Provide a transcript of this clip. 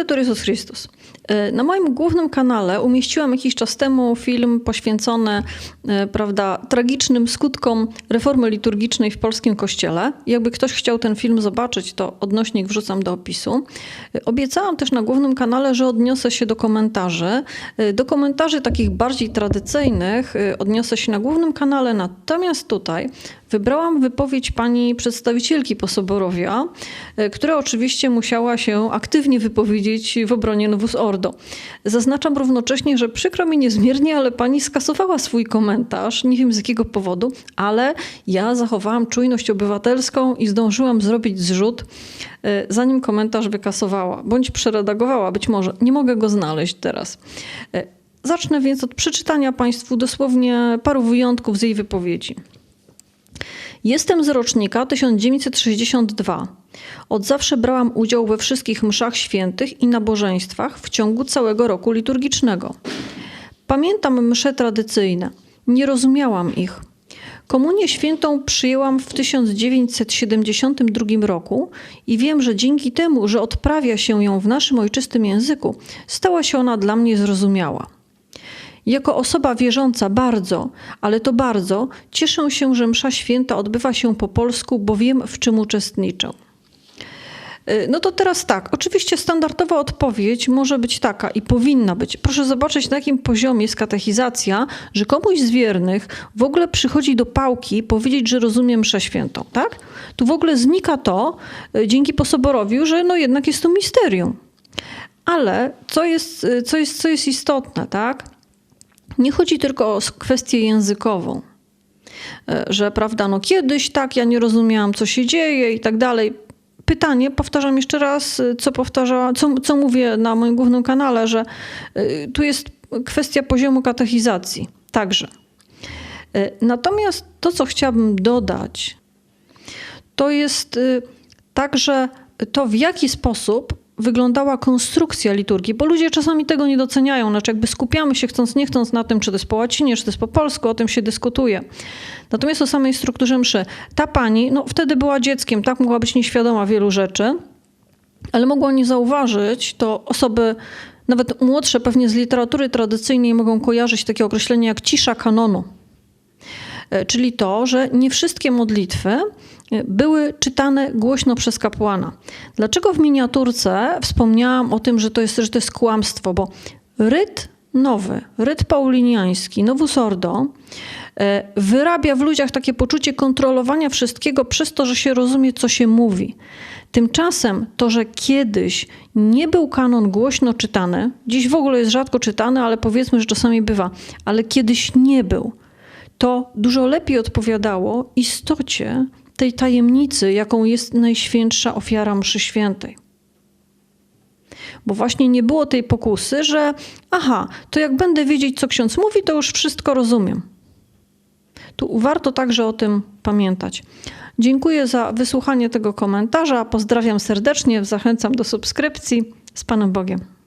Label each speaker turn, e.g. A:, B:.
A: Laudetur Jezus Chrystus. E, Na moim głównym kanale umieściłam jakiś czas temu film poświęcony e, prawda, tragicznym skutkom reformy liturgicznej w polskim kościele. Jakby ktoś chciał ten film zobaczyć, to odnośnik wrzucam do opisu. E, Obiecałam też na głównym kanale, że odniosę się do komentarzy. Do komentarzy takich bardziej tradycyjnych odniosę się na głównym kanale, natomiast tutaj wybrałam wypowiedź pani przedstawicielki Posoborowia, e, która oczywiście musiała się aktywnie wypowiedzieć w obronie Novus Ordo. Zaznaczam równocześnie, że przykro mi niezmiernie, ale pani skasowała swój komentarz, nie wiem z jakiego powodu, ale ja zachowałam czujność obywatelską i zdążyłam zrobić zrzut, e, zanim komentarz wykasowała, bądź przeredagowała, być może. Nie mogę go znaleźć teraz. E, Zacznę więc od przeczytania Państwu dosłownie paru wyjątków z jej wypowiedzi. Jestem z rocznika 1962. Od zawsze brałam udział we wszystkich mszach świętych i nabożeństwach w ciągu całego roku liturgicznego. Pamiętam msze tradycyjne. Nie rozumiałam ich. Komunię świętą przyjęłam w 1972 roku i wiem, że dzięki temu, że odprawia się ją w naszym ojczystym języku, stała się ona dla mnie zrozumiała. Jako osoba wierząca bardzo, ale to bardzo, cieszę się, że msza święta odbywa się po polsku, bo wiem, w czym uczestniczę. Y, No to teraz tak, oczywiście standardowa odpowiedź może być taka i powinna być. Proszę zobaczyć, na jakim poziomie jest katechizacja, że komuś z wiernych w ogóle przychodzi do pałki powiedzieć, że rozumie mszę świętą, tak? Tu w ogóle znika to y, dzięki posoborowi, że no jednak jest to misterium. Ale co jest, y, co jest, co jest istotne, tak? Nie chodzi tylko o kwestię językową, E, że prawda, no kiedyś tak, ja nie rozumiałam, co się dzieje i tak dalej. Pytanie, powtarzam jeszcze raz, y, co, powtarza, co, co mówię na moim głównym kanale, że y, tu jest kwestia poziomu katechizacji także. Natomiast to, co chciałabym dodać, to jest także to, w jaki sposób wyglądała konstrukcja liturgii, bo ludzie czasami tego nie doceniają. Znaczy, jakby skupiamy się chcąc, nie chcąc na tym, czy to jest po łacinie, czy to jest po polsku, o tym się dyskutuje. Natomiast o samej strukturze mszy. Ta pani, no wtedy była dzieckiem, tak mogła być nieświadoma wielu rzeczy, ale mogła nie zauważyć, to osoby nawet młodsze pewnie z literatury tradycyjnej mogą kojarzyć takie określenie jak cisza kanonu. E, czyli to, że nie wszystkie modlitwy były czytane głośno przez kapłana. Dlaczego w miniaturce wspomniałam o tym, że to jest, że to jest kłamstwo? Bo ryt nowy, ryt pauliniański, Novus Ordo, e, wyrabia w ludziach takie poczucie kontrolowania wszystkiego przez to, że się rozumie, co się mówi. Tymczasem to, że kiedyś nie był kanon głośno czytany, dziś w ogóle jest rzadko czytany, ale powiedzmy, że czasami bywa, ale kiedyś nie był, to dużo lepiej odpowiadało istocie tej tajemnicy, jaką jest najświętsza ofiara mszy świętej. Bo właśnie nie było tej pokusy, że aha, to jak będę wiedzieć, co ksiądz mówi, to już wszystko rozumiem. Tu warto także o tym pamiętać. Dziękuję za wysłuchanie tego komentarza. Pozdrawiam serdecznie, zachęcam do subskrypcji. Z Panem Bogiem.